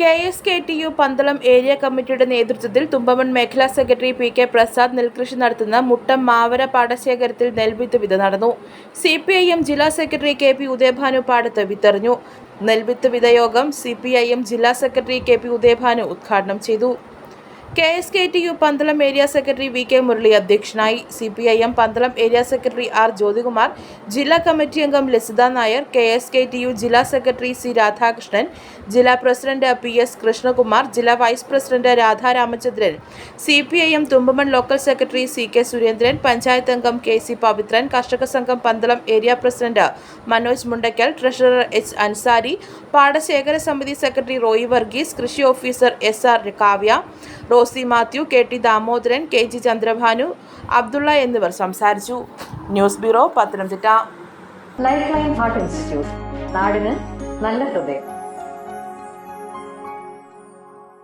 K S K T U Pandalam area കമ്മിറ്റിയുടെ നേതൃത്വത്തിൽ തുമ്പമൺ മേഖലാ സെക്രട്ടറി പി കെ പ്രസാദ് നെൽകൃഷി നടത്തുന്ന മുട്ടം മാവര പാടശേഖരത്തിൽ നെൽവിത്ത് വിത നടന്നു. സി പി ഐ എം ജില്ലാ സെക്രട്ടറി കെ പി ഉദയഭാനു പാടത്ത് വിത്തെറിഞ്ഞു. നെൽവിത്ത് വിതയോഗം സി പി ഐ എം ജില്ലാ സെക്രട്ടറി കെ പി ഉദയഭാനു ഉദ്ഘാടനം ചെയ്തു. K S K T U Pandalam area secretary V K Murali അധ്യക്ഷനായി C P I M Pandalam area secretary R Jyothikumar ജില്ലാ കമ്മിറ്റി അംഗം Lasitha Nair K S K T U ജില്ലാ secretary C Radhakrishnan ജില്ലാ president P S Krishnakumar ജില്ലാ vice president Radha Ramachandran C P I M Thumpamon local secretary C K Surendran panchayat അംഗം K C Pavithran Karshaka Sangham Pandalam area president Manoj Mundackal treasurer H Ansari പാടശേഖര സമിതി secretary Roy Varghese കൃഷി officer S R Kavya Rosy Mathew K T Damodaran K G Chandrabhanu Abdullah എന്നിവർ സംസാരിച്ചു. News bureau Pathanamthitta. Life line heart institute നാടിന് നല്ല ഹൃദയം.